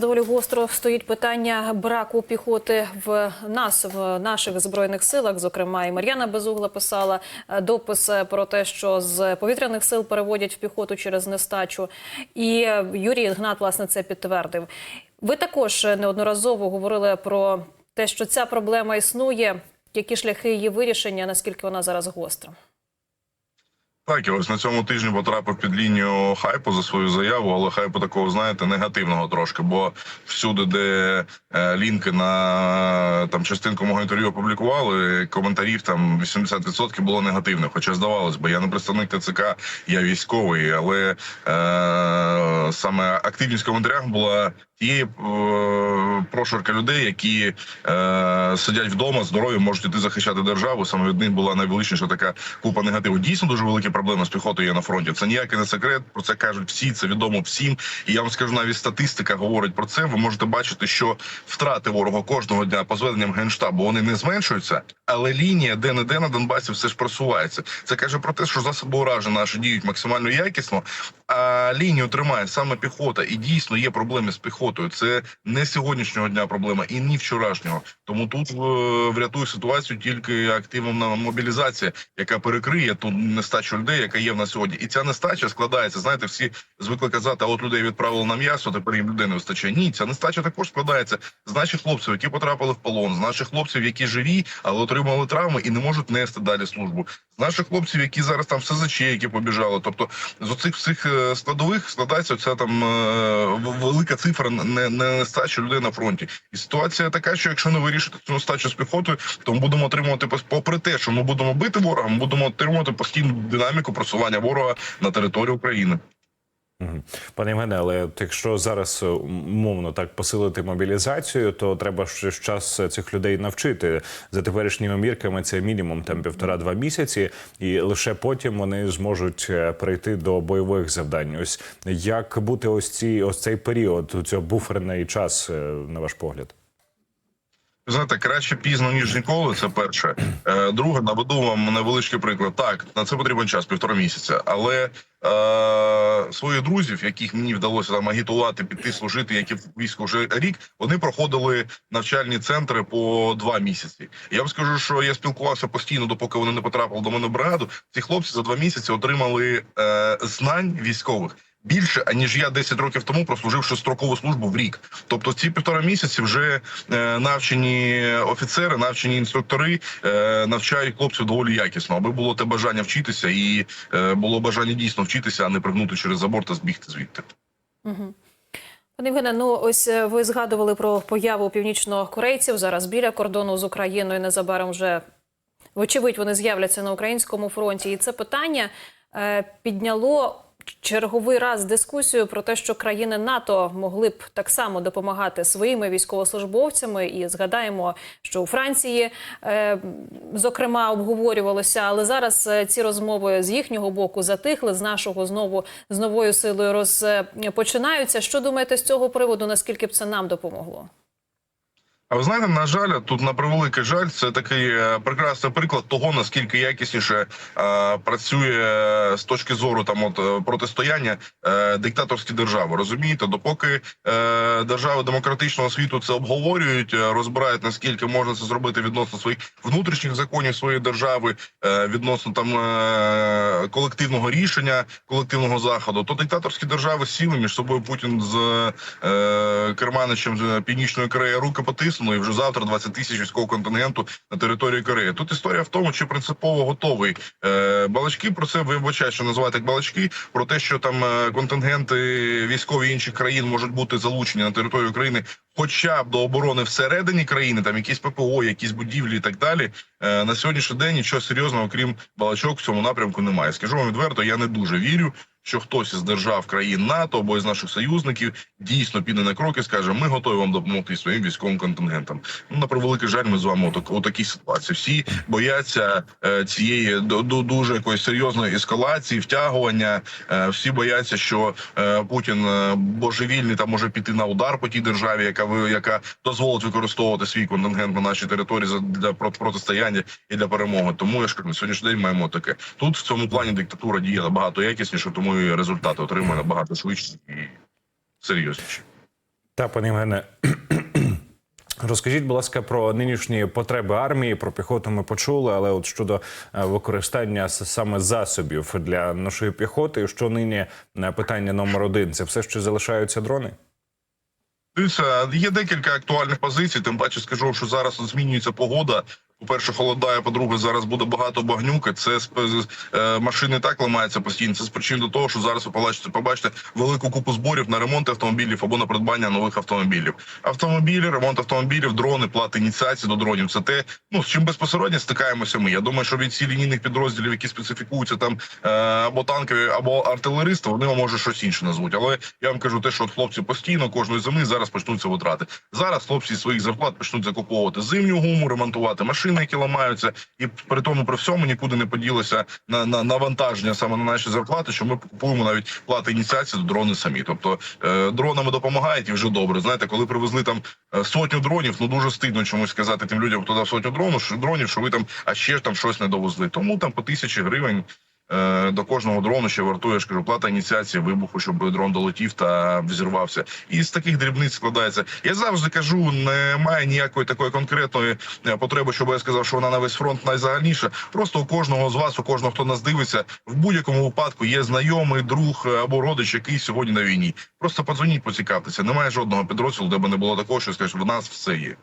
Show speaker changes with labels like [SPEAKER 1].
[SPEAKER 1] Доволі гостро стоїть питання браку піхоти в нас в наших збройних силах. Зокрема, і Мар'яна Безугла писала е, допис е, про те, що з повітряних сил переводять в піхоту через нестачу. І е, Юрій Ігнат власне це підтвердив. Ви також неодноразово говорили про те, що ця проблема існує. Які шляхи її вирішення? Наскільки вона зараз гостра?
[SPEAKER 2] Так, я ось на цьому тижні потрапив під лінію хайпу за свою заяву, але хайпу такого, знаєте, негативного трошки. Бо всюди, де е, лінки на там частинку мого інтерв'ю опублікували, коментарів там 80% було негативних. Хоча здавалось би, я не представник ТЦК, я військовий, але е, саме активність в коментарях була тієї е, прошарка людей, які е, сидять вдома, здорові, можуть іти захищати державу. Саме від них була найвеличніша така купа негативу. Дійсно дуже великі проблеми з піхотою є на фронті. Це ніякий не секрет. Про це кажуть всі. Це відомо всім. І я вам скажу, навіть статистика говорить про це. Ви можете бачити, що втрати ворога кожного дня по зведенням генштабу вони не зменшуються, але лінія де не де на Донбасі все ж просувається. Це каже про те, що засоби ураження наші діють максимально якісно, а лінію тримає саме піхота. І дійсно є проблеми з піхотою. Це не сьогоднішнього дня проблема і ні вчорашнього. Тому тут е, врятує ситуацію тільки активна мобілізація, яка перекриє ту нестачу людей, яка є в нас сьогодні. І ця нестача складається. Знаєте, всі звикли казати, а от людей відправили на м'ясо, тепер їм людей не вистачає. Ні, ця нестача також складається з наших хлопців, які потрапили в полон, з наших хлопців, які живі, але отримали травми і не можуть нести далі службу. З наших хлопців, які зараз там в СЗЧ, які побіжали. Тобто з оцих всіх е, складових складається ця там е, велика цифра не, не нестача людей на фронті. І ситуація така, що якщо не вирішити цю нестачу з піхотою, то ми будемо отримувати попри те, що ми будемо бити ворога, ми будемо отримувати постійну динаміку просування ворога на територію України.
[SPEAKER 3] Пане Євгене, але якщо зараз е, умовно так посилити мобілізацію, то треба ще час цих людей навчити за теперішніми мірками. Це мінімум там півтора-два місяці, і лише потім вони зможуть прийти перейти до бойових завдань. Ось як бути ось ці ось цей період, цього буферний час, е, на ваш погляд?
[SPEAKER 2] Знаєте, краще пізно ніж ніколи. Це перше. Е, Друге, наведу вам невеличкий приклад. Так, на це потрібен час, півтора місяця. Але е, своїх друзів, яких мені вдалося там агітувати, піти служити, які в війську вже рік, вони проходили навчальні центри по два місяці. Я вам скажу, що я спілкувався постійно, допоки вони не потрапили до мене в бригаду. Ці хлопці за два місяці отримали е, знань військових. Більше аніж я 10 років тому прослуживши строкову службу в рік. Тобто ці півтора місяці вже е, навчені офіцери, навчені інструктори е, навчають хлопців доволі якісно, аби було те бажання вчитися, і е, було бажання дійсно вчитися, а не пригнути через забор та збігти звідти.
[SPEAKER 1] Угу. Пане Євгене, ну ось ви згадували про появу північнокорейців зараз біля кордону з Україною. Незабаром вже вочевидь вони з'являться на українському фронті. І це питання підняло черговий раз дискусію про те, що країни НАТО могли б так само допомагати своїми військовослужбовцями. І згадаємо, що у Франції, е, зокрема, обговорювалося, але зараз е, ці розмови з їхнього боку затихли, з нашого знову з новою силою розпочинаються. Що думаєте з цього приводу? Наскільки б це нам допомогло?
[SPEAKER 2] А ви знаєте, на жаль, тут на превеликий жаль, це такий е, прекрасний приклад того, наскільки якісніше е, працює з точки зору там от е, протистояння е, диктаторські держави. Розумієте, допоки е, держави демократичного світу це обговорюють, е, розбирають наскільки можна це зробити відносно своїх внутрішніх законів своєї держави, е, відносно там е, колективного рішення, колективного заходу, то диктаторські держави сіли між собою Путін з е, Керманичем з Північної Кореї руки потиснули, і вже завтра 20 тисяч військового контингенту на території Кореї. Тут історія в тому, чи принципово готовий е, балачки про це вибачаю, що називати як балачки, про те, що там е, контингенти військові інших країн можуть бути залучені на територію України. Хоча б до оборони всередині країни, там якісь ППО, якісь будівлі і так далі. Е, на сьогоднішній день нічого серйозного, окрім балачок, в цьому напрямку немає. Скажу вам відверто, я не дуже вірю, що хтось із держав країн НАТО або із наших союзників дійсно піде на кроки, і скаже: ми готові вам допомогти своїм військовим контингентам. Ну на превеликий жаль, ми з вами отак, у такій ситуації. Всі бояться е, цієї ду- ду- дуже якоїсь серйозної ескалації, втягування. Е, всі бояться, що е, Путін е, божевільний та може піти на удар по тій державі, яка ви яка дозволить використовувати свій контингент на нашій території за- для протистояння і для перемоги. Тому я ж кажу, на сьогоднішній день маємо таке. Тут в цьому плані диктатура діє набагато якісніше, тому і результати отримує набагато швидше і серйозніше.
[SPEAKER 3] Та пане Євгене, розкажіть, будь ласка, про нинішні потреби армії. Про піхоту ми почули, але от щодо е, використання саме засобів для нашої піхоти, що нині е, питання номер один, це все ще залишаються дрони?
[SPEAKER 2] Є декілька актуальних позицій. Тим паче скажу, що зараз змінюється погода. По-перше, холодає, по-друге, зараз буде багато багнюки. Це е, машини так ламаються постійно. Це з причин до того, що зараз ви побачите, побачите велику купу зборів на ремонт автомобілів або на придбання нових автомобілів. Автомобілі, ремонт автомобілів, дрони, плати ініціації до дронів. Це те, ну з чим безпосередньо стикаємося. Ми я думаю, що від ці лінійних підрозділів, які специфікуються там е, або танкові, або артилеристи, вони може щось інше назвуть. Але я вам кажу, те, що от хлопці постійно кожної зими зараз почнуться витрати. Зараз хлопці своїх зарплат почнуть закуповувати зимню гуму, ремонтувати машини, які ламаються, і при тому при всьому нікуди не поділося на, на навантаження саме на наші зарплати, що ми купуємо навіть плати ініціації до дрони самі. Тобто е, дронами допомагають і вже добре. Знаєте, коли привезли там е, сотню дронів, ну дуже стидно чомусь сказати тим людям, хто дав сотню дрону, що дронів, що ви там, а ще там щось не довезли. Тому там по тисячі гривень. Е, До кожного дрону ще вартує, кажу, плата ініціації вибуху, щоб дрон долетів та взірвався. І з таких дрібниць складається. Я завжди кажу, немає ніякої такої конкретної е, потреби, щоб я сказав, що вона на весь фронт найзагальніша. Просто у кожного з вас, у кожного, хто нас дивиться, в будь-якому випадку є знайомий, друг е, або родич, який сьогодні на війні. Просто подзвоніть, поцікавтеся. Немає жодного підрозділу, де би не було такого, що скажеш, в нас все є.